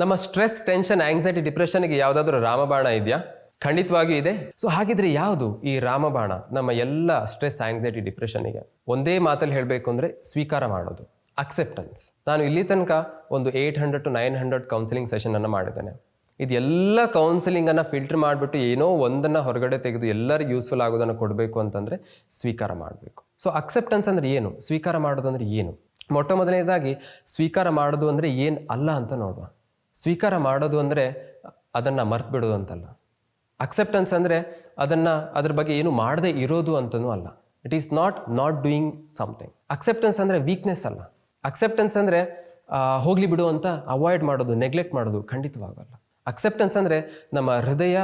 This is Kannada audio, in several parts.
ನಮ್ಮ ಸ್ಟ್ರೆಸ್, ಟೆನ್ಷನ್ ಆಂಗ್ಸೈಟಿ ಡಿಪ್ರೆಷನ್ಗೆ ಯಾವುದಾದ್ರೂ ರಾಮಬಾಣ ಇದೆಯಾ? ಖಂಡಿತವಾಗಿಯೂ ಇದೆ. ಸೊ ಹಾಗಿದ್ರೆ ಯಾವುದು ಈ ರಾಮಬಾಣ ನಮ್ಮ ಎಲ್ಲ ಸ್ಟ್ರೆಸ್ ಆಂಗ್ಸೈಟಿ ಡಿಪ್ರೆಷನ್ಗೆ ಒಂದೇ ಮಾತಲ್ಲಿ ಹೇಳಬೇಕು ಅಂದರೆ ಸ್ವೀಕಾರ ಮಾಡೋದು ಅಕ್ಸೆಪ್ಟೆನ್ಸ್ ನಾನು ಇಲ್ಲಿ ತನಕ ಒಂದು eight hundred to nine hundred counselling ಸೆಷನನ್ನು ಮಾಡಿದ್ದೇನೆ. ಇದೆಲ್ಲ ಕೌನ್ಸಿಲಿಂಗನ್ನು ಫಿಲ್ಟರ್ ಮಾಡಿಬಿಟ್ಟು ಏನೋ ಒಂದನ್ನು ಹೊರಗಡೆ ತೆಗೆದು ಎಲ್ಲರಿಗೂ ಯೂಸ್ಫುಲ್ ಆಗೋದನ್ನು ಕೊಡಬೇಕು ಅಂತಂದರೆ ಸ್ವೀಕಾರ ಮಾಡಬೇಕು. ಸೊ ಅಕ್ಸೆಪ್ಟೆನ್ಸ್ ಅಂದರೆ ಏನು? ಸ್ವೀಕಾರ ಮಾಡೋದು ಅಂದರೆ ಏನು? ಮೊಟ್ಟ ಮೊದಲನೇದಾಗಿ ಸ್ವೀಕಾರ ಮಾಡೋದು ಅಂದರೆ ಏನು ಅಲ್ಲ ಅಂತ ನೋಡುವ. ಸ್ವೀಕಾರ ಮಾಡೋದು ಅಂದರೆ ಅದನ್ನು ಮರ್ತು ಬಿಡೋದು ಅಂತಲ್ಲ. ಅಕ್ಸೆಪ್ಟೆನ್ಸ್ ಅಂದರೆ ಅದನ್ನು ಅದ್ರ ಬಗ್ಗೆ ಏನು ಮಾಡದೇ ಇರೋದು ಅಂತನೂ ಅಲ್ಲ. It is not not doing something acceptance ಅಂದರೆ ವೀಕ್ನೆಸ್ ಅಲ್ಲ. ಅಕ್ಸೆಪ್ಟೆನ್ಸ್ ಅಂದರೆ ಹೋಗಲಿ ಬಿಡು ಅಂತ ಅವಾಯ್ಡ್ ಮಾಡೋದು ನೆಗ್ಲೆಕ್ಟ್ ಮಾಡೋದು ಖಂಡಿತವಾಗಲ್ಲ. ಅಕ್ಸೆಪ್ಟೆನ್ಸ್ ಅಂದರೆ ನಮ್ಮ ಹೃದಯ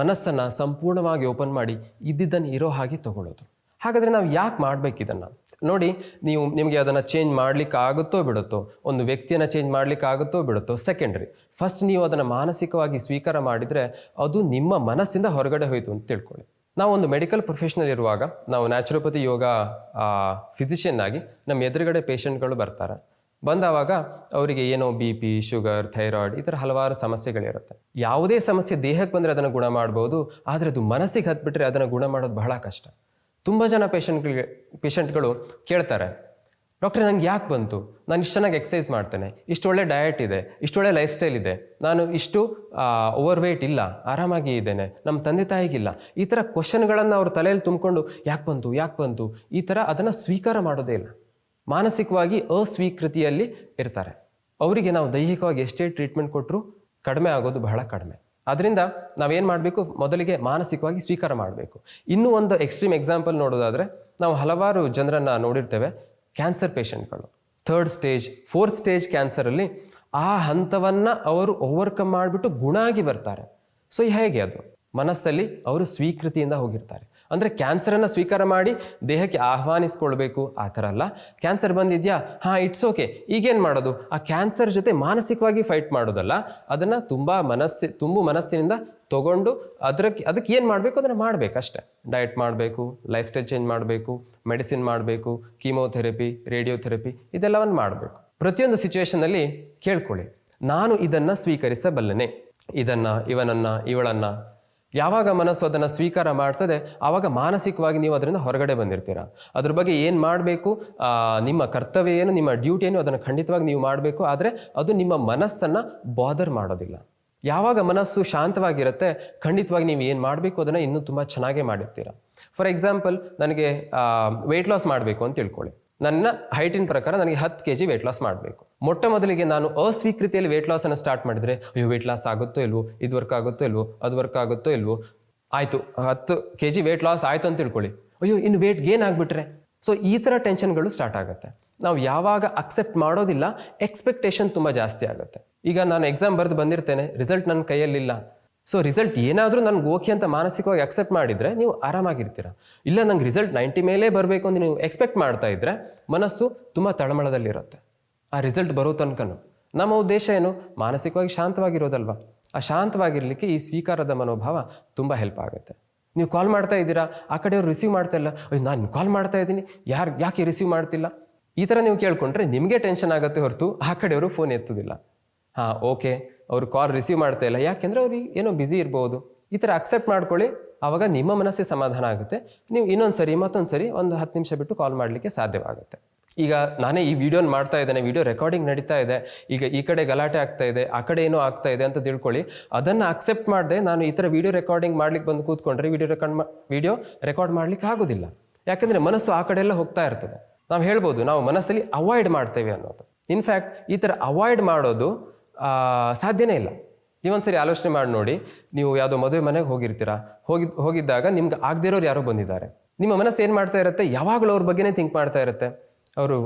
ಮನಸ್ಸನ್ನು ಸಂಪೂರ್ಣವಾಗಿ ಓಪನ್ ಮಾಡಿ ಇದ್ದಿದ್ದನ್ನು ಇರೋ ಹಾಗೆ ತಗೊಳ್ಳೋದು. ಹಾಗಾದರೆ ನಾವು ಯಾಕೆ ಮಾಡ್ಬೇಕು ಇದನ್ನು ನೋಡಿ, ನೀವು ನಿಮಗೆ ಅದನ್ನು ಚೇಂಜ್ ಮಾಡ್ಲಿಕ್ಕೆ ಆಗುತ್ತೋ ಬಿಡುತ್ತೋ, ಒಂದು ವ್ಯಕ್ತಿಯನ್ನು ಚೇಂಜ್ ಮಾಡ್ಲಿಕ್ಕೆ ಆಗುತ್ತೋ ಬಿಡುತ್ತೋ ಸೆಕೆಂಡ್ರಿ ಫಸ್ಟ್ ನೀವು ಅದನ್ನು ಮಾನಸಿಕವಾಗಿ ಸ್ವೀಕಾರ ಮಾಡಿದರೆ ಅದು ನಿಮ್ಮ ಮನಸ್ಸಿಂದ ಹೊರಗಡೆ ಹೋಯಿತು ಅಂತ ತಿಳ್ಕೊಳ್ಳಿ. ನಾವು ಒಂದು ಮೆಡಿಕಲ್ ಪ್ರೊಫೆಷನಲ್ ಇರುವಾಗ, ನಾವು ನ್ಯಾಚುರೋಪತಿ ಯೋಗ ಫಿಸಿಷಿಯನ್ ಆಗಿ ನಮ್ಮ ಎದುರುಗಡೆ ಪೇಷಂಟ್ಗಳು ಬರ್ತಾರೆ. ಬಂದಾವಾಗ ಅವರಿಗೆ ಏನೋ ಬಿ ಪಿ ಶುಗರ್ ಥೈರಾಯ್ಡ್ ಈ ಥರ ಹಲವಾರು ಸಮಸ್ಯೆಗಳಿರುತ್ತೆ. ಯಾವುದೇ ಸಮಸ್ಯೆ ದೇಹಕ್ಕೆ ಬಂದರೆ ಅದನ್ನು ಗುಣ ಮಾಡ್ಬೋದು, ಆದರೆ ಅದು ಮನಸ್ಸಿಗೆ ಹತ್ಬಿಟ್ರೆ ಅದನ್ನು ಗುಣ ಮಾಡೋದು ಬಹಳ ಕಷ್ಟ. ತುಂಬ ಜನ ಪೇಷಂಟ್ಗಳಿಗೆ ಪೇಷಂಟ್ಗಳು ಕೇಳ್ತಾರೆ, ಡಾಕ್ಟ್ರೆ, ನಂಗೆ ಯಾಕೆ ಬಂತು? ನಾನು ಇಷ್ಟು ಚೆನ್ನಾಗಿ ಎಕ್ಸಸೈಸ್ ಮಾಡ್ತೇನೆ, ಇಷ್ಟು ಒಳ್ಳೆ ಡಯಟ್ ಇದೆ ಇಷ್ಟೊಳ್ಳೆ ಲೈಫ್ ಸ್ಟೈಲ್ ಇದೆ, ನಾನು ಇಷ್ಟು ಓವರ್ ವೇಟ್ ಇಲ್ಲ ಆರಾಮಾಗಿ ಇದ್ದೇನೆ ನಮ್ಮ ತಂದೆ ತಾಯಿಗಿಲ್ಲ. ಈ ಥರ ಕ್ವಶನ್ಗಳನ್ನು ಅವ್ರ ತಲೆಯಲ್ಲಿ ತುಂಬಿಕೊಂಡು, ಯಾಕೆ ಬಂತು ಯಾಕೆ ಬಂತು? ಈ ಥರ ಅದನ್ನು ಸ್ವೀಕಾರ ಮಾಡೋದೇ ಇಲ್ಲ. ಮಾನಸಿಕವಾಗಿ ಅಸ್ವೀಕೃತಿಯಲ್ಲಿ ಇರ್ತಾರೆ. ಅವರಿಗೆ ನಾವು ದೈಹಿಕವಾಗಿ ಎಷ್ಟೇ ಟ್ರೀಟ್ಮೆಂಟ್ ಕೊಟ್ಟರು ಕಡಿಮೆ ಆಗೋದು ಬಹಳ ಕಡಿಮೆ. ಅದರಿಂದ ನಾವೇನು ಮಾಡಬೇಕು? ಮೊದಲಿಗೆ ಮಾನಸಿಕವಾಗಿ ಸ್ವೀಕಾರ ಮಾಡಬೇಕು. ಇನ್ನೂ ಒಂದು ಎಕ್ಸ್ಟ್ರೀಮ್ ಎಕ್ಸಾಂಪಲ್ ನೋಡೋದಾದರೆ, ನಾವು ಹಲವಾರು ಜನರನ್ನು ನೋಡಿರ್ತೇವೆ ಕ್ಯಾನ್ಸರ್ ಪೇಷಂಟ್ಗಳು ಥರ್ಡ್ ಸ್ಟೇಜ್ ಫೋರ್ತ್ ಸ್ಟೇಜ್ ಕ್ಯಾನ್ಸರಲ್ಲಿ ಆ ಹಂತವನ್ನು ಅವರು ಓವರ್ಕಮ್ ಮಾಡಿಬಿಟ್ಟು ಗುಣ ಆಗಿ ಬರ್ತಾರೆ ಸೊ ಹೇಗೆ ಅದು? ಮನಸ್ಸಲ್ಲಿ ಅವರು ಸ್ವೀಕೃತಿಯಿಂದ ಹೋಗಿರ್ತಾರೆ. ಅಂದರೆ ಕ್ಯಾನ್ಸರನ್ನು ಸ್ವೀಕಾರ ಮಾಡಿ ದೇಹಕ್ಕೆ ಆಹ್ವಾನಿಸ್ಕೊಳ್ಬೇಕು, ಆ ಥರ ಅಲ್ಲ? ಕ್ಯಾನ್ಸರ್ ಬಂದಿದ್ಯಾ? ಹಾಂ ಇಟ್ಸ್ ಓಕೆ ಈಗೇನು ಮಾಡೋದು? ಆ ಕ್ಯಾನ್ಸರ್ ಜೊತೆ ಮಾನಸಿಕವಾಗಿ ಫೈಟ್ ಮಾಡೋದಲ್ಲ? ಅದನ್ನು ತುಂಬ ಮನಸ್ಸಿ, ತುಂಬ ಮನಸ್ಸಿನಿಂದ ತಗೊಂಡು ಅದಕ್ಕೆ ಅದಕ್ಕೆ ಏನು ಮಾಡಬೇಕು? ಅದನ್ನು ಮಾಡಬೇಕು ಅಷ್ಟೇ. ಡಯಟ್ ಮಾಡಬೇಕು ಲೈಫ್ ಸ್ಟೈಲ್ ಚೇಂಜ್ ಮಾಡಬೇಕು ಮೆಡಿಸಿನ್ ಮಾಡಬೇಕು ಕೀಮೋಥೆರಪಿ ರೇಡಿಯೋಥೆರಪಿ ಇದೆಲ್ಲವನ್ನು ಮಾಡಬೇಕು. ಪ್ರತಿಯೊಂದು ಸಿಚುವೇಷನಲ್ಲಿ ಕೇಳ್ಕೊಳ್ಳಿ. ನಾನು ಇದನ್ನು ಸ್ವೀಕರಿಸಬಲ್ಲನೆ. ಇದನ್ನು, ಇವನನ್ನು, ಇವಳನ್ನು ಯಾವಾಗ ಮನಸ್ಸು ಅದನ್ನು ಸ್ವೀಕಾರ ಮಾಡ್ತದೆ, ಆವಾಗ ಮಾನಸಿಕವಾಗಿ ನೀವು ಅದರಿಂದ ಹೊರಗಡೆ ಬಂದಿರ್ತೀರ. ಅದ್ರ ಬಗ್ಗೆ ಏನು ಮಾಡಬೇಕು? ನಿಮ್ಮ ಕರ್ತವ್ಯ ಏನು, ನಿಮ್ಮ ಡ್ಯೂಟಿ ಏನು, ಅದನ್ನು ಖಂಡಿತವಾಗಿ ನೀವು ಮಾಡಬೇಕು. ಆದರೆ ಅದು ನಿಮ್ಮ ಮನಸ್ಸನ್ನು ಬಾದರ್ ಮಾಡೋದಿಲ್ಲ. ಯಾವಾಗ ಮನಸ್ಸು ಶಾಂತವಾಗಿರುತ್ತೆ, ಖಂಡಿತವಾಗಿ ನೀವು ಏನು ಮಾಡಬೇಕು? ಅದನ್ನು ಇನ್ನೂ ತುಂಬ ಚೆನ್ನಾಗೇ ಮಾಡಿರ್ತೀರ. ಫಾರ್ ಎಕ್ಸಾಂಪಲ್ ನನಗೆ ವೆಯ್ಟ್ ಲಾಸ್ ಮಾಡಬೇಕು ಅಂತ ತಿಳ್ಕೊಳ್ಳಿ. ನನ್ನ ಹೈಟಿನ ಪ್ರಕಾರ ನನಗೆ ಹತ್ತು ಕೆ ಜಿ ವೆಯ್ಟ್ ಲಾಸ್ ಮಾಡಬೇಕು. ಮೊಟ್ಟ ಮೊದಲಿಗೆ ನಾನು ಅಸ್ವೀಕೃತಿಯಲ್ಲಿ ವೆಯ್ಟ್ ಲಾಸನ್ನು ಸ್ಟಾರ್ಟ್ ಮಾಡಿದರೆ, ಅಯ್ಯೋ ವೆಯ್ಟ್ ಲಾಸ್ ಆಗುತ್ತೋ ಇಲ್ವೋ, ಇದು ವರ್ಕ್ ಆಗುತ್ತೋ ಇಲ್ವೋ, ಅದು ವರ್ಕ್ ಆಗುತ್ತೋ ಇಲ್ವೋ, ಆಯಿತು, ಹತ್ತು ಕೆ ಜಿ ವೆಯ್ಟ್ ಲಾಸ್ ಆಯಿತು ಅಂತ ತಿಳ್ಕೊಳ್ಳಿ. ಅಯ್ಯೋ, ಇನ್ನು ವೆಯ್ಟ್ ಗೇನ್ ಆಗಿಬಿಟ್ರೆ? ಸೊ ಈ ಥರ ಟೆನ್ಷನ್ಗಳು ಸ್ಟಾರ್ಟ್ ಆಗುತ್ತೆ. ನಾವು ಯಾವಾಗ ಅಕ್ಸೆಪ್ಟ್ ಮಾಡೋದಿಲ್ಲ ಎಕ್ಸ್ಪೆಕ್ಟೇಷನ್ ತುಂಬ ಜಾಸ್ತಿ ಆಗುತ್ತೆ. ಈಗ ನಾನು ಎಕ್ಸಾಮ್ ಬರೆದು ಬಂದಿರ್ತೇನೆ ರಿಸಲ್ಟ್ ನನ್ನ ಕೈಯಲ್ಲಿಲ್ಲ. ಸೊ ರಿಸಲ್ಟ್ ಏನಾದರೂ ನನಗೆ ಓಕೆ ಅಂತ ಮಾನಸಿಕವಾಗಿ ಅಕ್ಸೆಪ್ಟ್ ಮಾಡಿದರೆ ನೀವು ಆರಾಮಾಗಿರ್ತೀರ. ಇಲ್ಲ ನಂಗೆ ರಿಸಲ್ಟ್ ನೈಂಟಿ ಮೇಲೆ ಬರಬೇಕು ಅಂತ ನೀವು ಎಕ್ಸ್ಪೆಕ್ಟ್ ಮಾಡ್ತಾ ಇದ್ದರೆ ಮನಸ್ಸು ತುಂಬ ತಳಮಳದಲ್ಲಿರುತ್ತೆ. ಆ ರಿಸಲ್ಟ್ ಬರೋ ತನಕನೂ. ನಮ್ಮ ಉದ್ದೇಶ ಏನು? ಮಾನಸಿಕವಾಗಿ ಶಾಂತವಾಗಿರೋದಲ್ವ? ಆ ಶಾಂತವಾಗಿರಲಿಕ್ಕೆ ಈ ಸ್ವೀಕಾರದ ಮನೋಭಾವ ತುಂಬ ಹೆಲ್ಪ್ ಆಗುತ್ತೆ. ನೀವು ಕಾಲ್ ಮಾಡ್ತಾ ಇದ್ದೀರಾ? ಆ ಕಡೆಯವ್ರು ರಿಸೀವ್ ಮಾಡ್ತಾ ಇಲ್ಲ. ಅಯ್ಯೋ, ನಾನು ಕಾಲ್ ಮಾಡ್ತಾ ಇದ್ದೀನಿ. ಯಾರು, ಯಾಕೆ ರಿಸೀವ್ ಮಾಡ್ತಿಲ್ಲ? ಈ ಥರ ನೀವು ಕೇಳ್ಕೊಂಡ್ರೆ ನಿಮಗೆ ಟೆನ್ಷನ್ ಆಗುತ್ತೆ ಹೊರತು ಆ ಕಡೆಯವರು ಫೋನ್ ಎತ್ತೋದಿಲ್ಲ. ಹಾಂ ಓಕೆ ಅವರು ಕಾಲ್ ರಿಸೀವ್ ಮಾಡ್ತಾ ಇಲ್ಲ. ಯಾಕೆಂದರೆ ಅವ್ರಿಗೆ ಏನೋ ಬ್ಯುಸಿ ಇರ್ಬೋದು. ಈ ಥರ ಅಕ್ಸೆಪ್ಟ್ ಮಾಡ್ಕೊಳ್ಳಿ. ಆವಾಗ ನಿಮ್ಮ ಮನಸ್ಸೇ ಸಮಾಧಾನ ಆಗುತ್ತೆ. ನೀವು ಇನ್ನೊಂದು ಸರಿ, ಮತ್ತೊಂದು ಸರಿ ಒಂದು ಹತ್ತು ನಿಮಿಷ ಬಿಟ್ಟು ಕಾಲ್ ಮಾಡಲಿಕ್ಕೆ ಸಾಧ್ಯವಾಗುತ್ತೆ. ಈಗ ನಾನೇ ಈ ವಿಡಿಯೋನ ಮಾಡ್ತಾ ಇದ್ದೇನೆ ವಿಡಿಯೋ ರೆಕಾರ್ಡಿಂಗ್ ನಡೀತಾ ಇದೆ. ಈಗ ಈ ಕಡೆ ಗಲಾಟೆ ಆಗ್ತಾ ಇದೆ, ಆ ಕಡೆ ಏನೋ ಆಗ್ತಾ ಇದೆ ಅಂತ ತಿಳ್ಕೊಳ್ಳಿ. ಅದನ್ನು ಅಕ್ಸೆಪ್ಟ್ ಮಾಡದೆ ನಾನು ಈ ಥರ ವಿಡಿಯೋ ರೆಕಾರ್ಡಿಂಗ್ ಮಾಡ್ಲಿಕ್ಕೆ ಬಂದು ಕೂತ್ಕೊಂಡ್ರೆ ವಿಡಿಯೋ ರೆಕಾರ್ಡ್ ಮಾ ವಿಡಿಯೋ ರೆಕಾರ್ಡ್ ಮಾಡ್ಲಿಕ್ಕೆ ಆಗೋದಿಲ್ಲ. ಯಾಕೆಂದರೆ ಮನಸ್ಸು ಆ ಕಡೆ ಎಲ್ಲ ಹೋಗ್ತಾ ಇರ್ತದೆ. ನಾವು ಹೇಳ್ಬೋದು, ನಾವು ಮನಸ್ಸಲ್ಲಿ ಅವಾಯ್ಡ್ ಮಾಡ್ತೇವೆ ಅನ್ನೋದು. ಇನ್ಫ್ಯಾಕ್ಟ್ ಈ ಥರ ಅವಾಯ್ಡ್ ಮಾಡೋದು ಸಾಧ್ಯನೇ ಇಲ್ಲ. ನೀವೊಂದ್ಸರಿ ಆಲೋಚನೆ ಮಾಡಿ ನೋಡಿ, ನೀವು ಯಾವುದೋ ಮದುವೆ ಮನೆಗೆ ಹೋಗಿರ್ತೀರಾ, ಹೋಗಿ, ಹೋಗಿದ್ದಾಗ ನಿಮ್ಗೆ ಆಗದಿರೋರು ಯಾರೋ ಬಂದಿದ್ದಾರೆ. ನಿಮ್ಮ ಮನಸ್ಸು ಏನು ಮಾಡ್ತಾ ಇರುತ್ತೆ? ಯಾವಾಗಲೂ ಅವ್ರ ಬಗ್ಗೆನೇ ಥಿಂಕ್ ಮಾಡ್ತಾ ಇರುತ್ತೆ. ಅವರು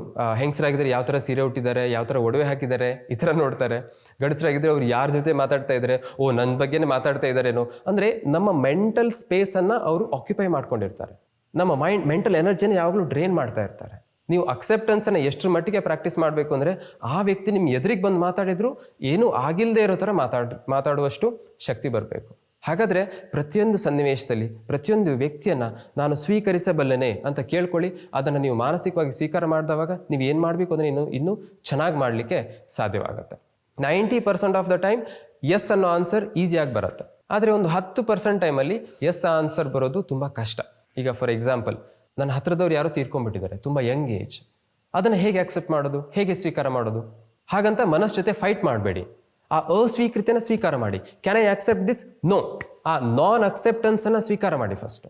ಹೆಂಗಸರಾಗಿದ್ದಾರೆ ಯಾವ ಥರ ಸೀರೆ ಉಟ್ಟಿದ್ದಾರೆ, ಯಾವ ಥರ ಒಡವೆ ಹಾಕಿದ್ದಾರೆ, ಈ ಥರ ನೋಡ್ತಾರೆ. ಗಡಸರಾಗಿದ್ದರೆ ಅವ್ರು ಯಾರ ಜೊತೆ ಮಾತಾಡ್ತಾ ಇದ್ದಾರೆ ಓ ನನ್ನ ಬಗ್ಗೆನೇ ಮಾತಾಡ್ತಾ ಇದ್ದಾರೇನೋ ಅಂದರೆ ನಮ್ಮ ಮೆಂಟಲ್ ಸ್ಪೇಸನ್ನು ಅವರು ಆಕ್ಯುಪೈ ಮಾಡ್ಕೊಂಡಿರ್ತಾರೆ. ನಮ್ಮ ಮೈಂಡ್ ಮೆಂಟಲ್ ಎನರ್ಜಿನ ಯಾವಾಗಲೂ ಡ್ರೈನ್ ಮಾಡ್ತಾ ಇರ್ತಾರೆ. ನೀವು ಅಕ್ಸೆಪ್ಟೆನ್ಸನ್ನು ಎಷ್ಟರ ಮಟ್ಟಿಗೆ ಪ್ರಾಕ್ಟೀಸ್ ಮಾಡಬೇಕು ಅಂದರೆ ಆ ವ್ಯಕ್ತಿ ನಿಮ್ಮ ಎದುರಿಗೆ ಬಂದು ಮಾತಾಡಿದ್ರು ಏನೂ ಆಗಿಲ್ಲದೆ ಇರೋ ಥರ ಮಾತಾಡ್, ಮಾತಾಡುವಷ್ಟು ಶಕ್ತಿ ಬರಬೇಕು. ಹಾಗಾದರೆ ಪ್ರತಿಯೊಂದು ಸನ್ನಿವೇಶದಲ್ಲಿ, ಪ್ರತಿಯೊಂದು ವ್ಯಕ್ತಿಯನ್ನು ನಾನು ಸ್ವೀಕರಿಸಬಲ್ಲೆನೆ ಅಂತ ಕೇಳ್ಕೊಳ್ಳಿ, ಅದನ್ನು ನೀವು ಮಾನಸಿಕವಾಗಿ ಸ್ವೀಕಾರ ಮಾಡಿದವಾಗ ನೀವು ಏನು ಮಾಡಬೇಕು ಅಂದರೆ ಇನ್ನು, ಇನ್ನೂ ಚೆನ್ನಾಗಿ ಮಾಡಲಿಕ್ಕೆ ಸಾಧ್ಯವಾಗುತ್ತೆ. Ninety percent of the time yes ಅನ್ನೋ ಆನ್ಸರ್ ಈಸಿಯಾಗಿ ಬರುತ್ತೆ. ಆದರೆ ಒಂದು ಹತ್ತು ಪರ್ಸೆಂಟ್ ಟೈಮಲ್ಲಿ ಎಸ್ ಆನ್ಸರ್ ಬರೋದು ತುಂಬ ಕಷ್ಟ. ಈಗ ಫಾರ್ ಎಕ್ಸಾಂಪಲ್ ನನ್ನ ಹತ್ರದವ್ರು ಯಾರೋ ತೀರ್ಕೊಂಡ್ಬಿಟ್ಟಿದ್ದಾರೆ, ತುಂಬ ಯಂಗ್ ಏಜ್ ಅದನ್ನು ಹೇಗೆ ಅಕ್ಸೆಪ್ಟ್ ಮಾಡೋದು, ಹೇಗೆ ಸ್ವೀಕಾರ ಮಾಡೋದು? ಹಾಗಂತ ಮನಸ್ಸು ಜೊತೆ ಫೈಟ್ ಮಾಡಬೇಡಿ. ಆ ಅಸ್ವೀಕೃತಿಯನ್ನು ಸ್ವೀಕಾರ ಮಾಡಿ. Can I accept this no ಆ ನಾನ್ ಅಕ್ಸೆಪ್ಟೆನ್ಸನ್ನು ಸ್ವೀಕಾರ ಮಾಡಿ ಫಸ್ಟ್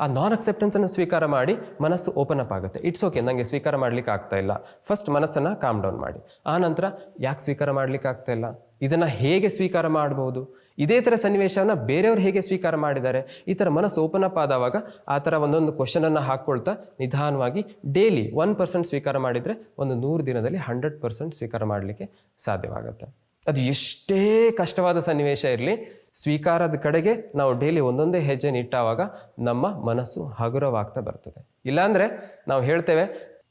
ಆ ನಾನ್ ಅಕ್ಸೆಪ್ಟೆನ್ಸನ್ನು ಸ್ವೀಕಾರ ಮಾಡಿ ಮನಸ್ಸು ಓಪನ್ ಅಪ್ ಆಗುತ್ತೆ. ಇಟ್ಸ್ ಓಕೆ ನನಗೆ ಸ್ವೀಕಾರ ಮಾಡ್ಲಿಕ್ಕೆ ಆಗ್ತಾ ಇಲ್ಲ. ಫಸ್ಟ್ ಮನಸ್ಸನ್ನು ಕಾಮ್ ಡೌನ್ ಮಾಡಿ. ಆ ನಂತರ ಯಾಕೆ ಸ್ವೀಕಾರ ಮಾಡ್ಲಿಕ್ಕೆ ಆಗ್ತಾ ಇಲ್ಲ? ಇದನ್ನು ಹೇಗೆ ಸ್ವೀಕಾರ ಮಾಡ್ಬೋದು? ಇದೇ ಥರ ಸನ್ನಿವೇಶವನ್ನು ಬೇರೆಯವ್ರು ಹೇಗೆ ಸ್ವೀಕಾರ ಮಾಡಿದ್ದಾರೆ, ಈ ಥರ ಮನಸ್ಸು ಓಪನ್ ಅಪ್ ಆದವಾಗ ಆ ಥರ ಒಂದೊಂದು ಕ್ವಶನನ್ನು ಹಾಕ್ಕೊಳ್ತಾ ನಿಧಾನವಾಗಿ ಡೈಲಿ ಒನ್ ಪರ್ಸೆಂಟ್ ಸ್ವೀಕಾರ ಮಾಡಿದರೆ ಒಂದು ನೂರು ದಿನದಲ್ಲಿ ಹಂಡ್ರೆಡ್ ಪರ್ಸೆಂಟ್ ಸ್ವೀಕಾರ ಮಾಡಲಿಕ್ಕೆ ಸಾಧ್ಯವಾಗುತ್ತೆ. ಅದು ಎಷ್ಟೇ ಕಷ್ಟವಾದ ಸನ್ನಿವೇಶ ಇರಲಿ, ಸ್ವೀಕಾರದ ಕಡೆಗೆ ನಾವು ಡೈಲಿ ಒಂದೊಂದೇ ಹೆಜ್ಜೆ ಇಟ್ಟಾವಾಗ ನಮ್ಮ ಮನಸ್ಸು ಹಗುರವಾಗ್ತಾ ಬರ್ತದೆ. ಇಲ್ಲಾಂದರೆ ನಾವು ಹೇಳ್ತೇವೆ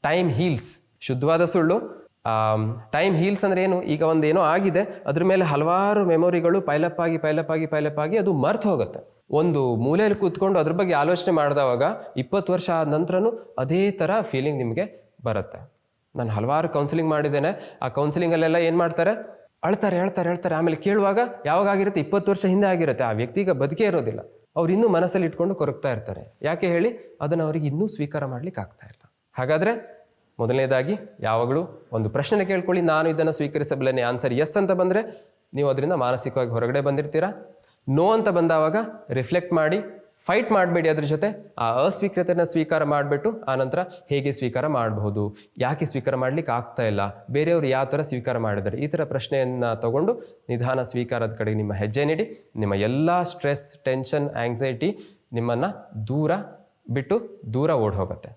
ಟೈಮ್ ಹೀಲ್ಸ್ ಶುದ್ಧವಾದ ಸುಳ್ಳು ಟೈಮ್ ಹೀಲ್ಸ್ ಅಂದರೆ ಏನು? ಈಗ ಒಂದು ಏನೋ ಆಗಿದೆ, ಅದ್ರ ಮೇಲೆ ಹಲವಾರು ಮೆಮೊರಿಗಳು ಪೈಲಪ್ ಆಗಿ ಪೈಲಪ್ ಆಗಿ ಪೈಲಪ್ ಆಗಿ ಅದು ಮರ್ತು ಹೋಗುತ್ತೆ. ಒಂದು ಮೂಲೆಯಲ್ಲಿ ಕೂತ್ಕೊಂಡು ಅದ್ರ ಬಗ್ಗೆ ಆಲೋಚನೆ ಮಾಡಿದವಾಗ ಇಪ್ಪತ್ತು ವರ್ಷ ಆದ ನಂತರನೂ ಅದೇ ಥರ ಫೀಲಿಂಗ್ ನಿಮಗೆ ಬರುತ್ತೆ. ನಾನು ಹಲವಾರು ಕೌನ್ಸಿಲಿಂಗ್ ಮಾಡಿದ್ದೇನೆ. ಆ ಕೌನ್ಸಿಲಿಂಗಲ್ಲೆಲ್ಲ ಏನು ಮಾಡ್ತಾರೆ? ಅಳ್ತಾರೆ ಹೇಳ್ತಾರೆ ಹೇಳ್ತಾರೆ ಆಮೇಲೆ ಕೇಳುವಾಗ ಯಾವಾಗ ಆಗಿರುತ್ತೆ ಇಪ್ಪತ್ತು ವರ್ಷ ಹಿಂದೆ ಆಗಿರುತ್ತೆ. ಆ ವ್ಯಕ್ತಿಗೆ ಬದುಕೇ ಇರೋದಿಲ್ಲ. ಅವ್ರು ಇನ್ನೂ ಮನಸ್ಸಲ್ಲಿ ಇಟ್ಕೊಂಡು ಕೊರಗ್ತಾ ಇರ್ತಾರೆ. ಯಾಕೆ ಹೇಳಿ? ಅದನ್ನು ಅವ್ರಿಗೆ ಇನ್ನೂ ಸ್ವೀಕಾರ ಮಾಡ್ಲಿಕ್ಕೆ ಆಗ್ತಾ ಇಲ್ಲ. ಹಾಗಾದರೆ ಮೊದಲನೇದಾಗಿ ಯಾವಾಗಲೂ ಒಂದು ಪ್ರಶ್ನೆ ಕೇಳ್ಕೊಳ್ಳಿ. ನಾನು ಇದನ್ನು ಸ್ವೀಕರಿಸಬಲ್ಲೇನೆ. ಆನ್ಸರ್ ಎಸ್ ಅಂತ ಬಂದರೆ ನೀವು ಅದರಿಂದ ಮಾನಸಿಕವಾಗಿ ಹೊರಗಡೆ ಬಂದಿರ್ತೀರಾ. ನೋ ಅಂತ ಬಂದಾವಾಗ ರಿಫ್ಲೆಕ್ಟ್ ಮಾಡಿ ಫೈಟ್ ಮಾಡಬೇಡಿ ಅದ್ರ ಜೊತೆ. ಆ ಅಸ್ವೀಕೃತೆಯನ್ನು ಸ್ವೀಕಾರ ಮಾಡಿಬಿಟ್ಟು ಆನಂತರ ಹೇಗೆ ಸ್ವೀಕಾರ ಮಾಡಬಹುದು? ಯಾಕೆ ಸ್ವೀಕಾರ ಮಾಡ್ಲಿಕ್ಕೆ ಆಗ್ತಾ ಇಲ್ಲ? ಬೇರೆಯವರು ಯಾವ ಥರ ಸ್ವೀಕಾರ ಮಾಡಿದ್ದಾರೆ? ಈ ಥರ ಪ್ರಶ್ನೆಯನ್ನು ತಗೊಂಡು ನಿಧಾನ ಸ್ವೀಕಾರದ ಕಡೆಗೆ ನಿಮ್ಮ ಹೆಜ್ಜೆ ನೀಡಿ. ನಿಮ್ಮ ಎಲ್ಲ ಸ್ಟ್ರೆಸ್ ಟೆನ್ಷನ್ ಆಂಗ್ಸೈಟಿ ನಿಮ್ಮನ್ನು ದೂರ ಬಿಟ್ಟು ದೂರ ಓಡ್ ಹೋಗುತ್ತೆ